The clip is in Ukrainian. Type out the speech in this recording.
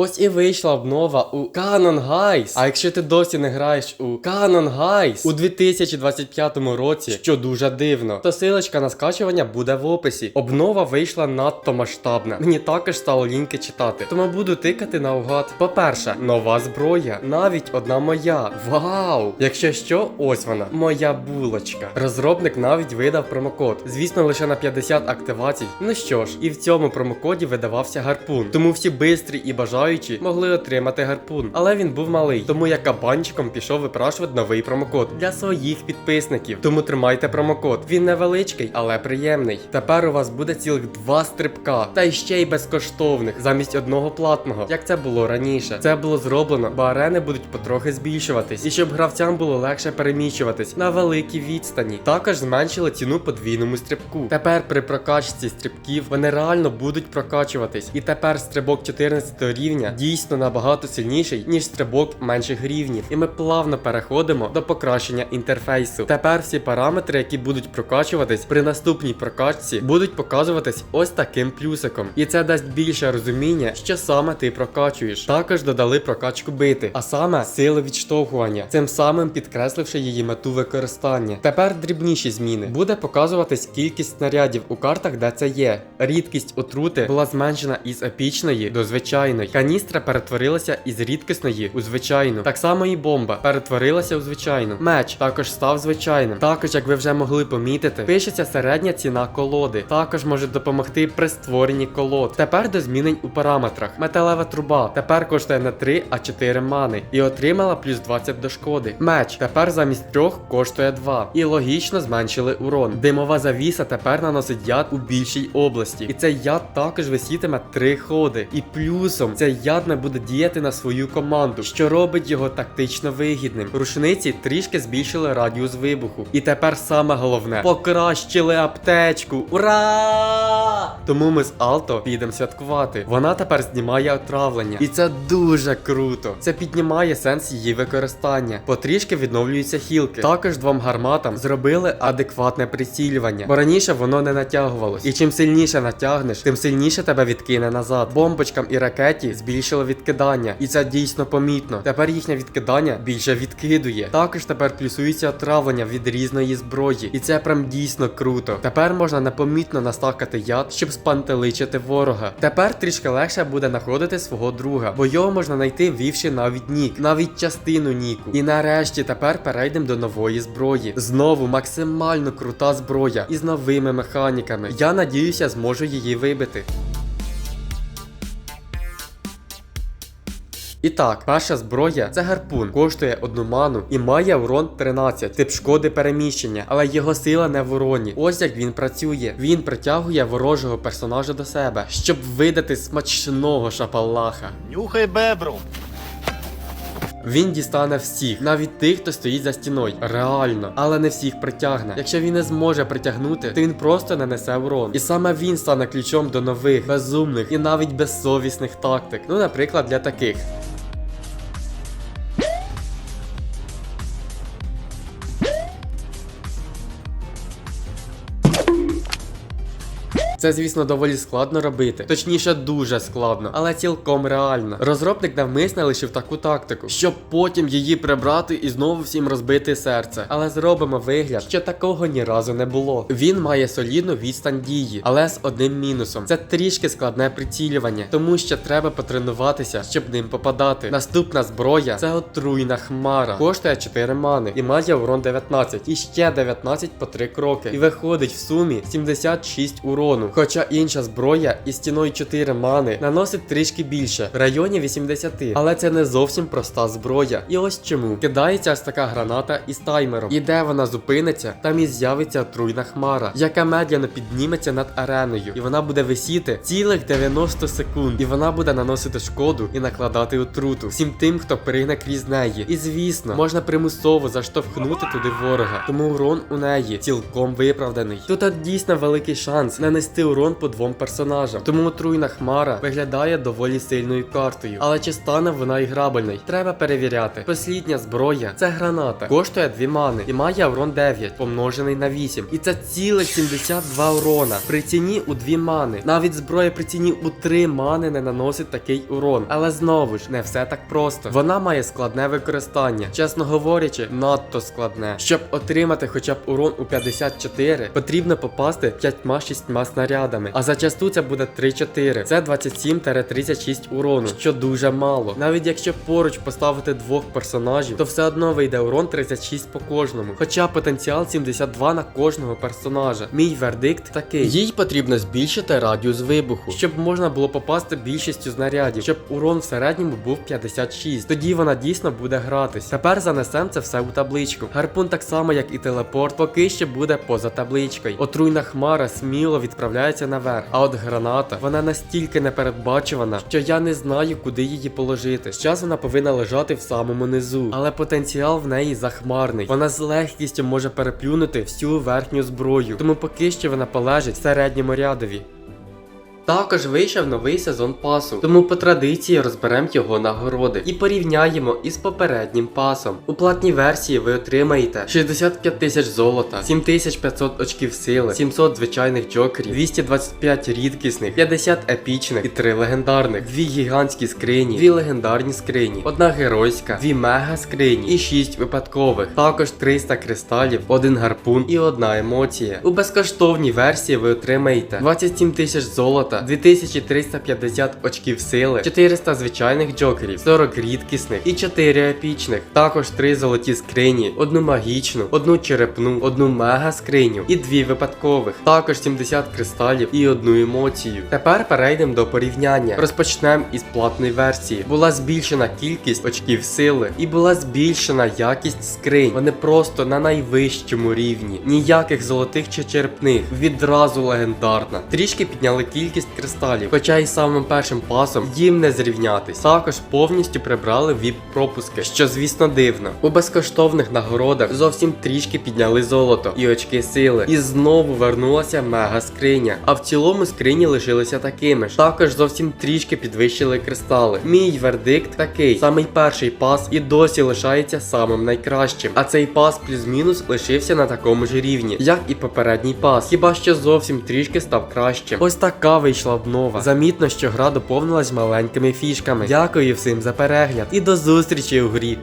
Ось і вийшла обнова у Canon Guys. А якщо ти досі не граєш у Canon Guys у 2025 році, що дуже дивно, то силочка на скачування буде в описі. Обнова вийшла надто масштабна. Мені також стало ліньки читати, тому буду тикати наугад. По-перше, нова зброя, навіть одна моя. Вау! Якщо що, ось вона, моя булочка. Розробник навіть видав промокод. Звісно, лише на 50 активацій. Ну що ж, і в цьому промокоді видавався гарпун. Тому всі бистрі і бажаючі могли отримати гарпун. Але він був малий, тому я кабанчиком пішов випрашувати новий промокод для своїх підписників. Тому тримайте промокод. Він невеличкий, але приємний. Тепер у вас буде цілих два стрибка, та ще й безкоштовних, замість одного платного, як це було раніше. Це було зроблено, бо арени будуть потрохи збільшуватись, і щоб гравцям було легше переміщуватись на великій відстані. Також зменшили ціну подвійному стрибку. Тепер при прокачці стрибків вони реально будуть прокачуватись. І тепер стрибок 14 рівня дійсно набагато сильніший, ніж стрибок менших рівнів. І ми плавно переходимо до покращення інтерфейсу. Тепер всі параметри, які будуть прокачуватись при наступній прокачці, будуть показуватись ось таким плюсиком. І це дасть більше розуміння, що саме ти прокачуєш. Також додали прокачку бити, а саме сили відштовхування, цим самим підкресливши її мету використання. Тепер дрібніші зміни. Буде показуватись кількість снарядів у картах, де це є. Рідкість отрути була зменшена із епічної до звичайної. Каністра перетворилася із рідкісної у звичайну. Так само і бомба перетворилася у звичайну. Меч також став звичайним. Також, як ви вже могли помітити, пишеться середня ціна колоди. Також може допомогти при створенні колод. Тепер до змінень у параметрах. Металева труба тепер коштує не 3, а 4 мани. І отримала плюс 20 до шкоди. Меч тепер замість 3 коштує 2. І логічно зменшили урон. Димова завіса тепер наносить яд у більшій області. І цей яд також висітиме 3 ходи. І плюсом цей яд не буде діяти на свою команду, що робить його тактично вигідним. Рушниці трішки збільшили радіус вибуху. І тепер саме головне покращили аптечку. Ура! Тому ми з Алто підемо святкувати. Вона тепер знімає отравлення. І це дуже круто. Це піднімає сенс її використання. Потрішки відновлюються хілки. Також двом гарматам зробили адекватне прицілювання, бо раніше воно не натягувалось. І чим сильніше натягнеш, тим сильніше тебе відкине назад. Бомбочкам і ракеті збільшило відкидання, і це дійсно помітно. Тепер їхнє відкидання більше відкидує. Також тепер плюсується отравлення від різної зброї, і це прям дійсно круто. Тепер можна непомітно настакати яд, щоб спантеличити ворога. Тепер трішки легше буде знаходити свого друга, бо його можна знайти вівши навіть нік, навіть частину ніку. І нарешті тепер перейдемо до нової зброї. Знову максимально крута зброя із новими механіками. Я надіюся, зможу її вибити. І так, перша зброя це гарпун, коштує одну ману і має урон 13, тип шкоди переміщення, але його сила не в уроні. Ось як він працює. Він притягує ворожого персонажа до себе, щоб видати смачного шапалаха. Нюхай бебру. Він дістане всіх, навіть тих, хто стоїть за стіною. Реально, але не всіх притягне. Якщо він не зможе притягнути, то він просто нанесе урон. І саме він стане ключом до нових, безумних і навіть безсовісних тактик. Ну, наприклад, для таких. Це, звісно, доволі складно робити. Точніше, дуже складно, але цілком реально. Розробник навмисно лишив таку тактику, щоб потім її прибрати і знову всім розбити серце. Але зробимо вигляд, що такого ні разу не було. Він має солідну відстань дії, але з одним мінусом. Це трішки складне прицілювання, тому що треба потренуватися, щоб ним попадати. Наступна зброя це отруйна хмара. Коштує 4 мани і має урон 19. І ще 19 по 3 кроки. І виходить в сумі 76 урону. Хоча інша зброя із стіною 4 мани наносить трішки більше, в районі 80. Але це не зовсім проста зброя. І ось чому. Кидається ось така граната із таймером. І де вона зупиниться, там і з'явиться отруйна хмара, яка медляно підніметься над ареною. І вона буде висіти цілих 90 секунд. І вона буде наносити шкоду і накладати отруту всім тим, хто пригне крізь неї. І звісно, можна примусово заштовхнути туди ворога. Тому урон у неї цілком виправданий. Тут от дійсно великий шанс нанести нанести урон по двом персонажам. Тому отруйна хмара виглядає доволі сильною картою. Але чи стане вона і грабельною? Треба перевіряти. Послідня зброя це граната. Коштує 2 мани і має урон 9, помножений на 8. І це цілих 72 урона. При ціні у 2 мани. Навіть зброя при ціні у 3 мани не наносить такий урон. Але знову ж не все так просто. Вона має складне використання. Чесно говорячи, надто складне. Щоб отримати хоча б урон у 54, потрібно попасти 5-6 снарядами. А зачасту це буде 3-4. Це 27-36 урону, що дуже мало. Навіть якщо поруч поставити двох персонажів, то все одно вийде урон 36 по кожному. Хоча потенціал 72 на кожного персонажа. Мій вердикт такий: їй потрібно збільшити радіус вибуху, щоб можна було попасти більшістю знарядів, щоб урон в середньому був 56. Тоді вона дійсно буде гратись. Тепер занесемо це все у табличку. Гарпун так само, як і телепорт, поки ще буде поза табличкою. Отруйна хмара сміло відправляється наверх. А от граната, вона настільки непередбачувана, що я не знаю, куди її положити. Зараз вона повинна лежати в самому низу, але потенціал в неї захмарний. Вона з легкістю може переплюнути всю верхню зброю. Тому поки що вона полежить в середньому рядові. Також вийшов новий сезон пасу, тому по традиції розберемо його нагороди і порівняємо із попереднім пасом. У платній версії ви отримаєте 65 тисяч золота, 7500 очків сили, 700 звичайних джокерів, 225 рідкісних, 50 епічних і 3 легендарних, 2 гігантські скрині, 2 легендарні скрині, 1 геройська, 2 мега скрині і 6 випадкових. Також 300 кристалів, 1 гарпун і 1 емоція. У безкоштовній версії ви отримаєте 27 тисяч золота. 2350 очків сили, 400 звичайних джокерів, 40 рідкісних і 4 епічних. Також 3 золоті скрині, одну магічну, одну черепну, одну мега скриню і 2 випадкових. Також 70 кристалів і одну емоцію. Тепер перейдемо до порівняння. Розпочнемо із платної версії. Була збільшена кількість очків сили і була збільшена якість скринь. Вони просто на найвищому рівні. Ніяких золотих чи черепних. Відразу легендарна. Трішки підняли кількість кристалів, хоча і самим першим пасом їм не зрівнятись. Також повністю прибрали віп пропуски, що звісно дивно. У безкоштовних нагородах зовсім трішки підняли золото і очки сили. І знову вернулася мега скриня. А в цілому скрині лишилися такими ж. Також зовсім трішки підвищили кристали. Мій вердикт такий: самий перший пас і досі лишається самим найкращим. А цей пас плюс-мінус лишився на такому ж рівні, як і попередній пас. Хіба що зовсім трішки став кращим. Ось така вийшла обнова. Замітно, що гра доповнилась маленькими фішками. Дякую всім за перегляд і до зустрічі у грі.